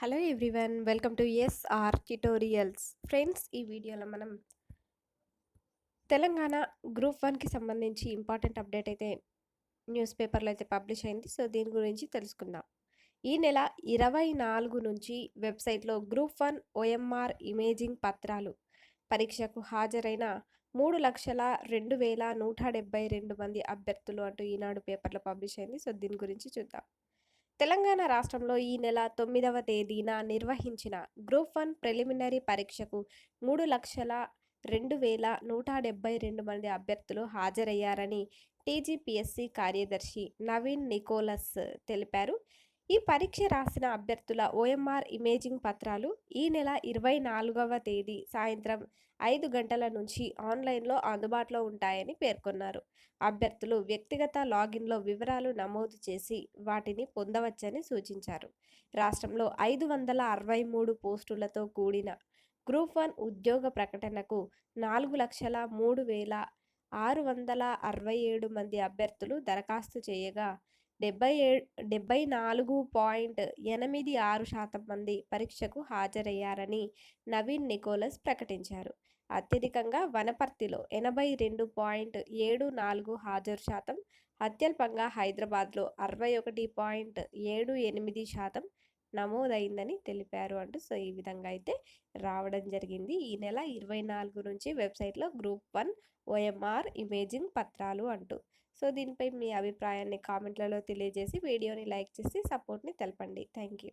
Hello everyone welcome to S R tutorials. Friends ఈ వీడియోలో మనం తెలంగాణ గ్రూప్ వన్కి సంబంధించి ఇంపార్టెంట్ అప్డేట్ అయితే న్యూస్ పేపర్లో అయితే పబ్లిష్ అయింది. సో దీని గురించి తెలుసుకుందాం. ఈ నెల ఇరవై నాలుగు నుంచి వెబ్సైట్లో గ్రూప్ వన్ ఓఎంఆర్ ఇమేజింగ్ పత్రాలు పరీక్షకు హాజరైన మూడు లక్షల రెండు వేల నూట డెబ్బై రెండు మంది అభ్యర్థులు అంటూ ఈనాడు పేపర్లో పబ్లిష్ అయింది. సో దీని గురించి చూద్దాం. తెలంగాణ రాష్ట్రంలో ఈ నెల తొమ్మిదవ తేదీన నిర్వహించిన గ్రూప్ వన్ ప్రిలిమినరీ పరీక్షకు మూడు లక్షల రెండు వేల నూట డెబ్బై రెండు మంది అభ్యర్థులు హాజరయ్యారని టీజీపీఎస్సీ కార్యదర్శి నవీన్ నికోలస్ తెలిపారు. ఈ పరీక్ష రాసిన అభ్యర్థుల ఓఎంఆర్ ఇమేజింగ్ పత్రాలు ఈ నెల ఇరవై నాలుగవ తేదీ సాయంత్రం ఐదు గంటల నుంచి ఆన్లైన్లో అందుబాటులో ఉంటాయని పేర్కొన్నారు. అభ్యర్థులు వ్యక్తిగత లాగిన్లో వివరాలు నమోదు చేసి వాటిని పొందవచ్చని సూచించారు. రాష్ట్రంలో ఐదు వందల అరవై మూడు పోస్టులతో కూడిన గ్రూప్ వన్ ఉద్యోగ ప్రకటనకు నాలుగు లక్షల మూడు వేల ఆరు వందల అరవై ఏడు మంది అభ్యర్థులు దరఖాస్తు చేయగా డెబ్బై ఏ డెబ్బై నాలుగు పాయింట్ ఎనిమిది ఆరు శాతం మంది పరీక్షకు హాజరయ్యారని నవీన్ నికోలస్ ప్రకటించారు. అత్యధికంగా వనపర్తిలో ఎనభై రెండు పాయింట్ ఏడు నాలుగు హాజరు శాతం అత్యల్పంగా హైదరాబాద్లో అరవై ఒకటి పాయింట్ ఏడు ఎనిమిది శాతం నమోదైందని తెలిపారు అంటూ సో ఈ విధంగా అయితే రావడం జరిగింది. ఈ నెల ఇరవై నాలుగు నుంచి వెబ్సైట్లో గ్రూప్ వన్ ఓఎంఆర్ ఇమేజింగ్ పత్రాలు అంటూ. సో దీనిపై మీ అభిప్రాయాన్ని కామెంట్లలో తెలియజేసి వీడియోని లైక్ చేసి సపోర్ట్ని తెలపండి. Thank you